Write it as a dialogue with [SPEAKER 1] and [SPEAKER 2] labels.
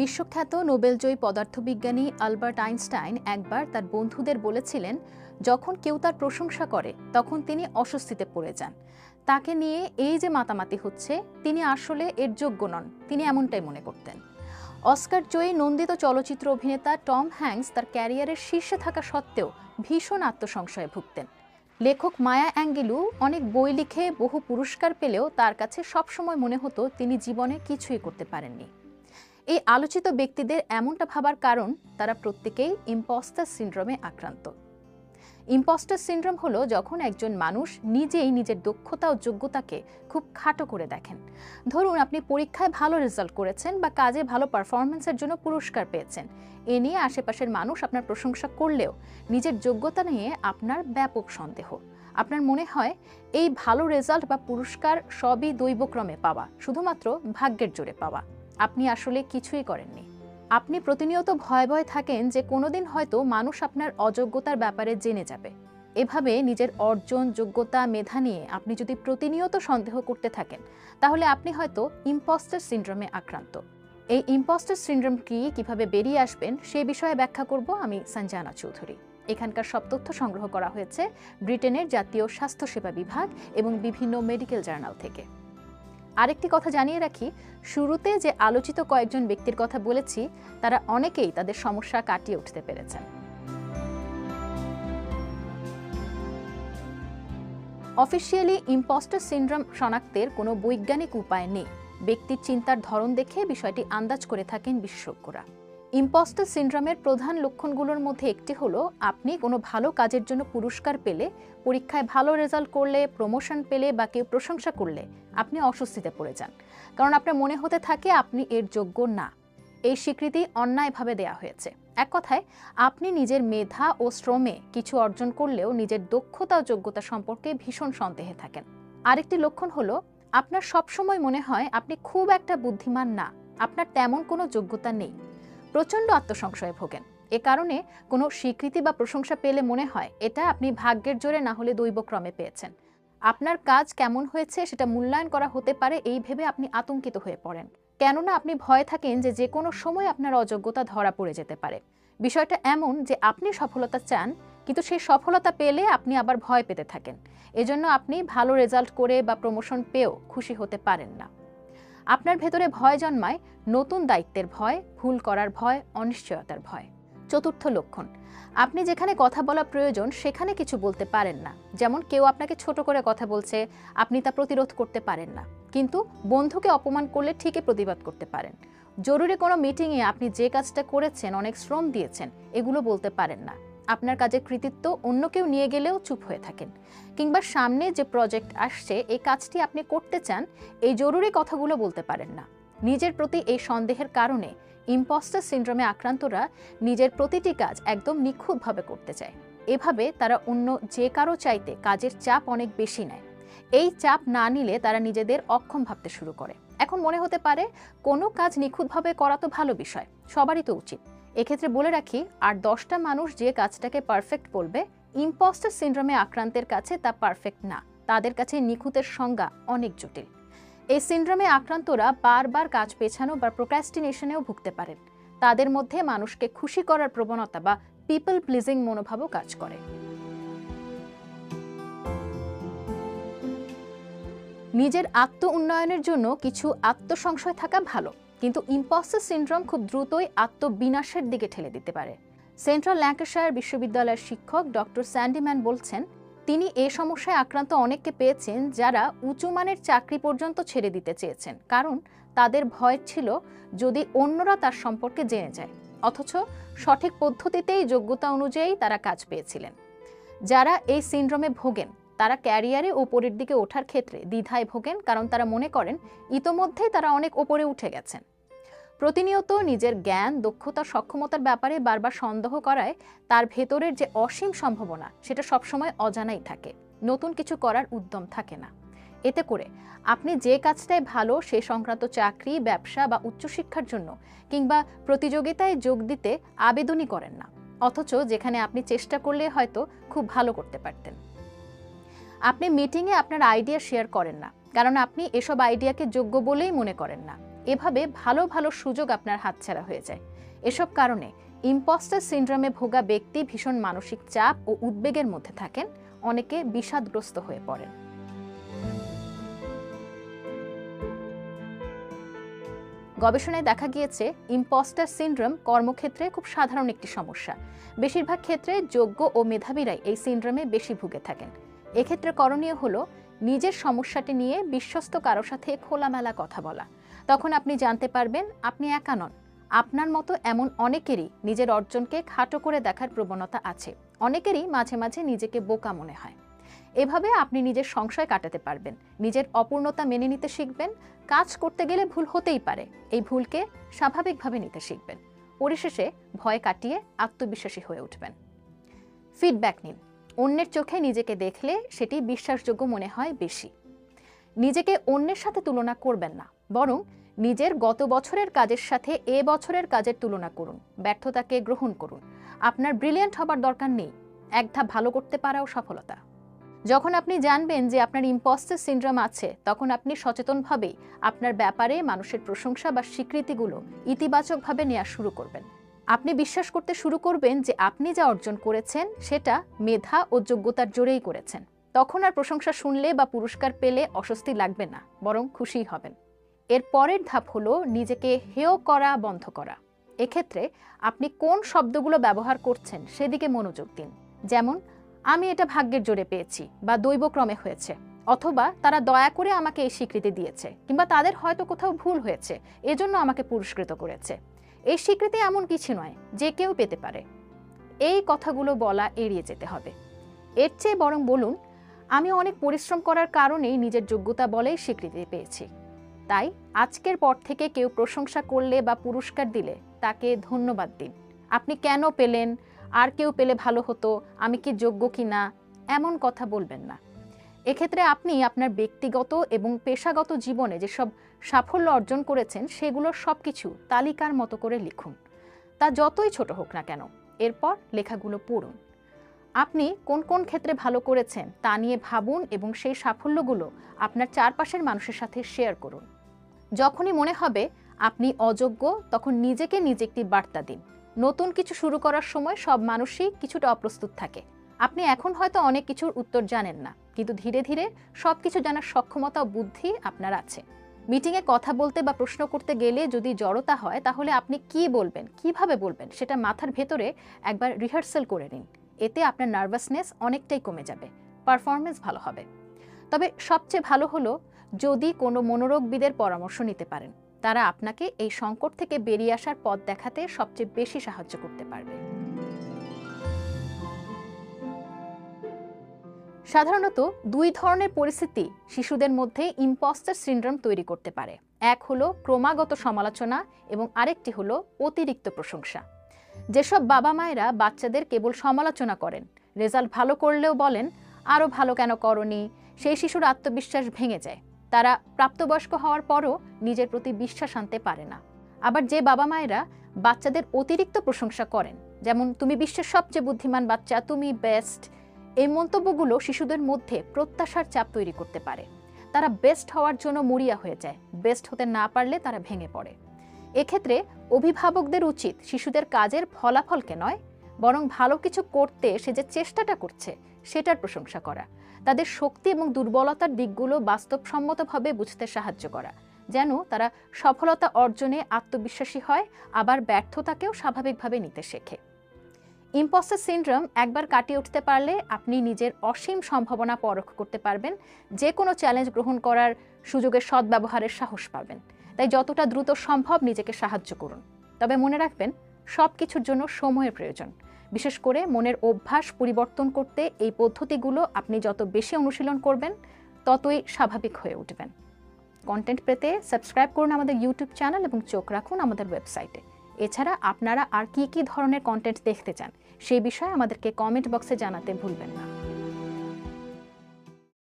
[SPEAKER 1] বিশ্বখ্যাত নোবেলজয়ী পদার্থবিজ্ঞানী Albert Einstein একবার তার বন্ধুদের বলেছিলেন, যখন কেউ তার প্রশংসা করে, তখন তিনি অস্বস্তিতে পড়ে যান। তাকে নিয়ে এই যে মাতামাতি হচ্ছে, তিনি আসলে এর যোগ্য নন। তিনি এমনটাই মনে করতেন। অস্কার জয়ী নন্দিত চলচ্চিত্র অভিনেতা টম হ্যাংস তার ক্যারিয়ারের শীর্ষে থাকা সত্ত্বেও ভীষণ আত্মসংশয়ে ভুগতেন। লেখক মায়া অ্যাঙ্গেলু অনেক বই লিখে বহু পুরস্কার পেলেও তার কাছে সবসময় মনে হতো তিনি জীবনে কিছুই করতে পারেননি। এই আলোচিত ব্যক্তিদের এমনটা ভাবার কারণ তারা প্রত্যেকেই ইম্পস্টার সিন্ড্রোমে আক্রান্ত। ইম্পস্টার সিন্ড্রোম হলো যখন একজন মানুষ নিজেই নিজের দক্ষতা ও যোগ্যতাকে খুব খাটো করে দেখেন। ধরুন, আপনি পরীক্ষায় ভালো রেজাল্ট করেছেন বা কাজে ভালো পারফরমেন্সের জন্য পুরস্কার পেয়েছেন। এ নিয়ে আশেপাশের মানুষ আপনার প্রশংসা করলেও নিজের যোগ্যতা নিয়ে আপনার ব্যাপক সন্দেহ। আপনার মনে হয়, এই ভালো রেজাল্ট বা পুরস্কার সবই দৈবক্রমে পাওয়া, শুধুমাত্র ভাগ্যের জোরে পাওয়া। আপনি আসলে কিছুই করেননি। আপনি প্রতিনিয়ত ভয় ভয় থাকেন যে কোনোদিন হয়তো মানুষ আপনার অযোগ্যতার ব্যাপারে জেনে যাবে। এভাবে নিজের অর্জন, যোগ্যতা, মেধা নিয়ে আপনি যদি প্রতিনিয়ত সন্দেহ করতে থাকেন, তাহলে আপনি হয়তো ইম্পস্টার সিন্ড্রোমে আক্রান্ত। এই ইম্পস্টার সিন্ড্রোম কি, কীভাবে বেরিয়ে আসবেন, সে বিষয়ে ব্যাখ্যা করব আমি সঞ্জানা চৌধুরী। এখানকার সব তথ্য সংগ্রহ করা হয়েছে ব্রিটেনের জাতীয় স্বাস্থ্যসেবা বিভাগ এবং বিভিন্ন মেডিকেল জার্নাল থেকে। আরেকটি কথা জানিয়ে রাখি, শুরুতে যে আলোচিত কয়েকজন ব্যক্তির কথা বলেছি, তারা অনেকেই তাদের সমস্যা কাটিয়ে উঠতে পেরেছেন। অফিসিয়ালি ইম্পস্টার সিন্ড্রোম শনাক্তের কোনো বৈজ্ঞানিক উপায় নেই। ব্যক্তির চিন্তার ধরন দেখে বিষয়টি আন্দাজ করে থাকেন বিশেষজ্ঞরা। ইম্পস্টার সিন্ড্রামের প্রধান লক্ষণগুলোর মধ্যে একটি হলো, আপনি কোনো ভালো কাজের জন্য পুরস্কার পেলে, পরীক্ষায় ভালো রেজাল্ট করলে, প্রমোশন পেলে বা কেউ প্রশংসা করলে আপনি অস্বস্তিতে পড়ে যান। কারণ আপনার মনে হতে থাকে আপনি এর যোগ্য না। এই স্বীকৃতি অন্যায়ভাবে দেয়া হয়েছে। এক কথায়, আপনি নিজের মেধা ও শ্রমে কিছু অর্জন করলেও নিজের দক্ষতা ও যোগ্যতা সম্পর্কে ভীষণ সন্দেহে থাকেন। আরেকটি লক্ষণ হলো, আপনার সবসময় মনে হয় আপনি খুব একটা বুদ্ধিমান না। আপনার তেমন কোনো যোগ্যতা নেই। প্রচণ্ড আত্মসংশয়ে ভোগেন। এ কারণে কোনো স্বীকৃতি বা প্রশংসা পেলে মনে হয়, এটা আপনি ভাগ্যের জোরে না হলে দৈবক্রমে পেয়েছেন। আপনার কাজ কেমন হয়েছে সেটা মূল্যায়ন করা হতে পারে এই ভেবে আপনি আতঙ্কিত হয়ে পড়েন। কেননা আপনি ভয় থাকেন যে যে কোনো সময় আপনার অযোগ্যতা ধরা পড়ে যেতে পারে। বিষয়টা এমন যে আপনি সফলতা চান, কিন্তু সেই সফলতা পেলে আপনি আবার ভয় পেতে থাকেন। এজন্য আপনি ভালো রেজাল্ট করে বা প্রমোশন পেয়েও খুশি হতে পারেন না। আপনার ভেতরে ভয় জন্মায় নতুন দায়িত্বের ভয়, ভুল করার ভয়, অনিশ্চয়তার ভয়। চতুর্থ লক্ষণ, আপনি যেখানে কথা বলা প্রয়োজন সেখানে কিছু বলতে পারেন না। যেমন কেউ আপনাকে ছোট করে কথা বলছে, আপনি তা প্রতিরোধ করতে পারেন না। কিন্তু বন্ধুকে অপমান করলে ঠিকই প্রতিবাদ করতে পারেন। জরুরি কোনো মিটিংয়ে আপনি যে কাজটা করেছেন, অনেক শ্রম দিয়েছেন, এগুলো বলতে পারেন না। আপনার কাজের কৃতিত্ব অন্য কেউ নিয়ে গেলেও চুপ হয়ে থাকেন। কিংবা সামনে যে প্রজেক্ট আসছে, এই কাজটি আপনি করতে চান, এই জরুরি কথাগুলো বলতে পারেন না। নিজের প্রতি এই সন্দেহের কারণে ইম্পস্টার সিন্ড্রোমে আক্রান্তরা নিজের প্রতিটি কাজ একদম নিখুঁতভাবে করতে চায়। এভাবে তারা অন্য যে কারও চাইতে কাজের চাপ অনেক বেশি নেয়। এই চাপ না নিলে তারা নিজেদের অক্ষম ভাবতে শুরু করে। এখন মনে হতে পারে, কোনো কাজ নিখুঁতভাবে করা তো ভালো বিষয়, সবারই তো উচিত। এক্ষেত্রে বলে রাখি, আর দশটা মানুষ যে কাজটাকে পারফেক্ট বলবে ইম্পস্টার সিন্ড্রোমে আক্রান্তের কাছে তা পারফেক্ট না। তাদের কাছে নিখুঁতের সংজ্ঞা অনেক জটিল। এই সিন্ড্রোমে আক্রান্তরা বারবার কাজ পেছানো বা প্রোক্রাস্টিনেশনেও ভুগতে পারেন। তাদের মধ্যে মানুষকে খুশি করার প্রবণতা বা পিপল প্লিজিং মনোভাবও কাজ করে। নিজের আত্ম উন্নয়নের জন্য কিছু আত্মসংশয় থাকা ভালো। কিন্তু ইম্পস্টার সিন্ড্রোম খুব দ্রুতই আত্মবিনাশের দিকে ঠেলে দিতে পারে। সেন্ট্রাল ল্যাঙ্কাশায়ার বিশ্ববিদ্যালয়ের শিক্ষক ডক্টর স্যান্ডিম্যান বলছেন, তিনি এ সমস্যায় আক্রান্ত অনেককে পেয়েছেন যারা উঁচু মানের চাকরি পর্যন্ত ছেড়ে দিতে চেয়েছেন, কারণ তাদের ভয় ছিল যদি অন্যরা তার সম্পর্কে জেনে যায়। অথচ সঠিক পদ্ধতিতেই যোগ্যতা অনুযায়ী তারা কাজ পেয়েছিলেন। যারা এই সিন্ড্রোমে ভোগেন, তারা ক্যারিয়ারে ওপরের দিকে ওঠার ক্ষেত্রে দ্বিধায় ভোগেন, কারণ তারা মনে করেন, ইতোমধ্যেই তারা অনেক ওপরে উঠে গেছেন। প্রতিনিয়ত নিজের জ্ঞান, দক্ষতা, সক্ষমতার ব্যাপারে বারবার সন্দেহ করায় তার ভেতরের যে অসীম সম্ভাবনা, সেটা সবসময় অজানাই থাকে। নতুন কিছু করার উদ্যম থাকে না। এতে করে আপনি যে কাজটায় ভালো, সে সংক্রান্ত চাকরি, ব্যবসা বা উচ্চশিক্ষার জন্য কিংবা প্রতিযোগিতায় যোগ দিতে আবেদনই করেন না। অথচ যেখানে আপনি চেষ্টা করলে হয়তো খুব ভালো করতে পারতেন। আপনি মিটিংয়ে আপনার আইডিয়া শেয়ার করেন না। কারণ আপনি এসব আইডিয়াকে যোগ্য বলেই মনে করেন না। এভাবে ভালো ভালো সুযোগ আপনার হাতছাড়া হয়ে যায়। এসব কারণে ইম্পস্টার সিন্ড্রোমে ভোগা ব্যক্তি ভীষণ মানসিক চাপ ও উদ্বেগের মধ্যে থাকেন, অনেকে বিষাদগ্রস্ত হয়ে পড়েন। গবেষণায় দেখা গিয়েছে ইম্পস্টার সিন্ড্রোম কর্মক্ষেত্রে খুব সাধারণ একটি সমস্যা। বেশিরভাগ ক্ষেত্রে যোগ্য ও মেধাবীরাই এই সিন্ড্রোমে বেশি ভুগে থাকেন। এক্ষেত্রে করণীয় হলো, নিজের সমস্যাটি নিয়ে বিশ্বস্ত কারও সাথে খোলামেলা কথা বলা। তখন আপনি জানতে পারবেন আপনি একা নন। আপনার মতো এমন অনেকেরই নিজের অর্জনকে খাটো করে দেখার প্রবণতা আছে। অনেকেরই মাঝে মাঝে নিজেকে বোকা মনে হয়। এভাবে আপনি নিজের সংশয় কাটাতে পারবেন, নিজের অপূর্ণতা মেনে নিতে শিখবেন, কাজ করতে গেলে ভুল হতেই পারে। এই ভুলকে স্বাভাবিকভাবে নিতে শিখবেন। পরিশেষে ভয় কাটিয়ে আত্মবিশ্বাসী হয়ে উঠবেন। ফিডব্যাক নিন। অন্যের চোখে নিজেকে দেখলে সেটি বিশ্বাসযোগ্য মনে হয় বেশি। নিজেকে অন্যের সাথে তুলনা করবেন না, বরং নিজের গত বছরের কাজের সাথে এ বছরের কাজের তুলনা করুন, ব্যর্থতাকে গ্রহণ করুন। আপনার ব্রিলিয়ান্ট হবার দরকার নেই, এক ধাপ ভালো করতে পারাও সফলতা। যখন আপনি জানবেন যে আপনার ইম্পস্টার সিন্ড্রোম আছে, তখন আপনি সচেতনভাবেই আপনার ব্যাপারে মানুষের প্রশংসা বা স্বীকৃতিগুলো ইতিবাচকভাবে নেওয়া শুরু করবেন। আপনি বিশ্বাস করতে শুরু করবেন যে আপনি যা অর্জন করেছেন, সেটা মেধা ও যোগ্যতার জোরেই করেছেন। তখন আর প্রশংসা শুনলে বা পুরস্কার পেলে অস্বস্তি লাগবে না, বরং খুশি হবেন। এর পরের ধাপ হলো নিজেকে হেয় করা, বন্ধ করা। এক্ষেত্রে আপনি কোন শব্দগুলো ব্যবহার করছেন সেদিকে মনোযোগ দিন। যেমন, আমি এটা ভাগ্যের জোরে পেয়েছি বা দৈবক্রমে হয়েছে। অথবা, তারা দয়া করে আমাকে এই স্বীকৃতি দিয়েছে। কিংবা, তাদের হয়তো কোথাও ভুল হয়েছে, এজন্য আমাকে পুরস্কৃত করেছে। এই স্বীকৃতি এমন কিছু নয় যে কেউ পেতে পারে। এই কথাগুলো বলা এড়িয়ে যেতে হবে। এর চেয়ে বরং বলুন, আমি অনেক পরিশ্রম করার কারণেই নিজের যোগ্যতা বলেই স্বীকৃতি পেয়েছি। তাই আজকের পর থেকে কেউ প্রশংসা করলে বা পুরস্কার দিলে তাকে ধন্যবাদ দিন। আপনি কেন পেলেন? আর কেউ পেলে ভালো হতো? আমি কি যোগ্য কি না এমন কথা বলবেন না। এক্ষেত্রে আপনি আপনার ব্যক্তিগত এবং পেশাগত জীবনে যেসব সাফল্য অর্জন করেছেন সেগুলোর সব কিছু তালিকার মতো করে লিখুন। তা যতই ছোট হোক না কেন, এরপর লেখাগুলো পড়ুন। আপনি কোন কোন ক্ষেত্রে ভালো করেছেন তা নিয়ে ভাবুন এবং সেই সাফল্যগুলো আপনার চারপাশের মানুষের সাথে শেয়ার করুন। যখনই মনে হবে আপনি অযোগ্য, তখন নিজেকে নিজে একটি বার্তা দিন। নতুন কিছু শুরু করার সময় সব মানুষই কিছুটা অপ্রস্তুত থাকে। আপনি এখন হয়তো অনেক কিছুর উত্তর জানেন না, কিন্তু ধীরে ধীরে সব কিছু জানার সক্ষমতা ও বুদ্ধি আপনার আছে। মিটিংয়ে কথা বলতে বা প্রশ্ন করতে গেলে যদি জড়তা হয়, তাহলে আপনি কি বলবেন, কীভাবে বলবেন, সেটা মাথার ভেতরে একবার রিহার্সাল করে নিন। এতে আপনার নার্ভাসনেস অনেকটাই কমে যাবে পারফরমেন্স ভালো হবে। তবে সবচেয়ে ভালো হলো যদি কোনো মনোরোগবিদের পরামর্শ নিতে পারেন, তারা আপনাকে এই সংকট থেকে বেরিয়ে আসার পথ দেখাতে সবচেয়ে বেশি সাহায্য করতে পারবে। সাধারণত দুই ধরনের পরিস্থিতি শিশুদের মধ্যে ইম্পস্টার সিন্ড্রোম তৈরি করতে পারে। এক হলো ক্রমাগত সমালোচনা এবং আরেকটি হলো অতিরিক্ত প্রশংসা। যেসব বাবা মায়েরা বাচ্চাদের কেবল সমালোচনা করেন, রেজাল্ট ভালো করলেও বলেন আরও ভালো কেন করনি? সেই শিশুর আত্মবিশ্বাস ভেঙে যায়। তারা প্রাপ্তবয়স্ক হওয়ার পরও নিজের প্রতি বিশ্বাস আনতে পারে না। আবার যে বাবা মায়েরা বাচ্চাদের অতিরিক্ত প্রশংসা করেন, যেমন, তুমি বিশ্বের সবচেয়ে বুদ্ধিমান বাচ্চা, তুমি বেস্ট এই মন্তব্যগুলো শিশুদের মধ্যে প্রত্যাশার চাপ তৈরি করতে পারে। তারা বেস্ট হওয়ার জন্য মরিয়া হয়ে যায় বেস্ট হতে না পারলে তারা ভেঙে পড়ে। এক্ষেত্রে অভিভাবকদের উচিত শিশুদের কাজের ফলাফলকে নয়, বরং ভালো কিছু করতে সে যে চেষ্টাটা করছে, সেটার প্রশংসা করা। তাদের শক্তি এবং দুর্বলতার দিকগুলো বাস্তবসম্মতভাবে বুঝতে সাহায্য করা, যেন তারা সফলতা অর্জনে আত্মবিশ্বাসী হয়, আবার ব্যর্থতাকেও স্বাভাবিকভাবে নিতে শেখে। ইম্পস্টার সিন্ড্রোম একবার কাটিয়ে উঠতে পারলে আপনি নিজের অসীম সম্ভাবনা পরোক্ষ করতে পারবেন যে কোনো চ্যালেঞ্জ গ্রহণ করার সুযোগের সদ্ব্যবহারের সাহস পাবেন। তাই যতটা দ্রুত সম্ভব নিজেকে সাহায্য করুন। তবে মনে রাখবেন সব কিছুর জন্য সময়ের প্রয়োজন। বিশেষ করে মনের অভ্যাস পরিবর্তন করতে এই পদ্ধতিগুলো আপনি যত বেশি অনুশীলন করবেন, ততই স্বাভাবিক হয়ে উঠবেন। কন্টেন্ট পেতে সাবস্ক্রাইব করুন আমাদের ইউটিউব চ্যানেল এবং চোখ রাখুন আমাদের ওয়েবসাইটে এছাড়া আপনারা আর কি কি ধরনের কন্টেন্ট দেখতে চান, সেই বিষয়ে আমাদেরকে কমেন্ট বক্সে জানাতে ভুলবেন না।